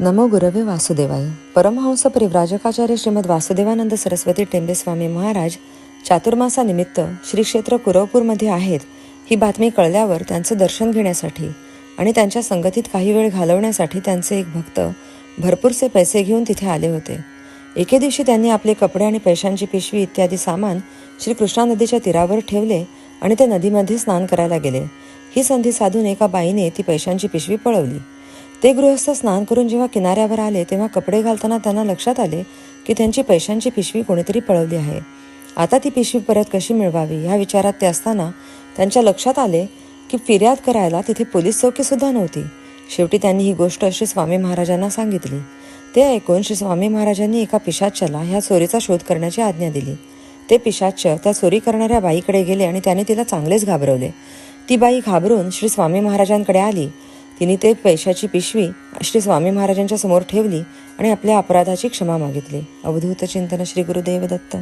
नमो गुरवे वासुदेवाय. परमहंस परिव्राजकाचार्य श्रीमद वासुदेवानंद सरस्वती टेंबे स्वामी महाराज चातुर्मासानिमित्त श्री क्षेत्र कुरवपूरमध्ये आहेत ही बातमी कळल्यावर त्यांचं दर्शन घेण्यासाठी आणि त्यांच्या संगतीत काही वेळ घालवण्यासाठी त्यांचे एक भक्त भरपूरसे पैसे घेऊन तिथे आले होते. एके दिवशी त्यांनी आपले कपडे आणि पैशांची पिशवी इत्यादी सामान श्री कृष्णा नदीच्या तीरावर ठेवले आणि ते नदीमध्ये स्नान करायला गेले. ही संधी साधून एका बाईने ती पैशांची पिशवी पळवली. ते गृहस्थ स्नान करून जेव्हा किनाऱ्यावर आले तेव्हा कपडे घालताना त्यांना लक्षात आले की त्यांची पैशांची पिशवी कोणीतरी पळवली आहे. आता ती पिशवी परत कशी मिळवावी ह्या विचारात ते असताना त्यांच्या लक्षात आले की फिर्याद करायला तिथे पोलीस चौकीसुद्धा नव्हती. शेवटी त्यांनी ही गोष्ट श्री स्वामी महाराजांना सांगितली. ते ऐकून श्री स्वामी महाराजांनी एका पिशाच्याला ह्या चोरीचा शोध करण्याची आज्ञा दिली. ते पिशाच्य त्या चोरी करणाऱ्या बाईकडे गेले आणि त्याने तिला चांगलेच घाबरवले. ती बाई घाबरून श्री स्वामी महाराजांकडे आली तिने ते पैशाची पिशवी श्री स्वामी महाराजांच्या समोर ठेवली आणि आपल्या अपराधाची क्षमा मागितली. अवधूत चिंतन श्री गुरुदेव दत्त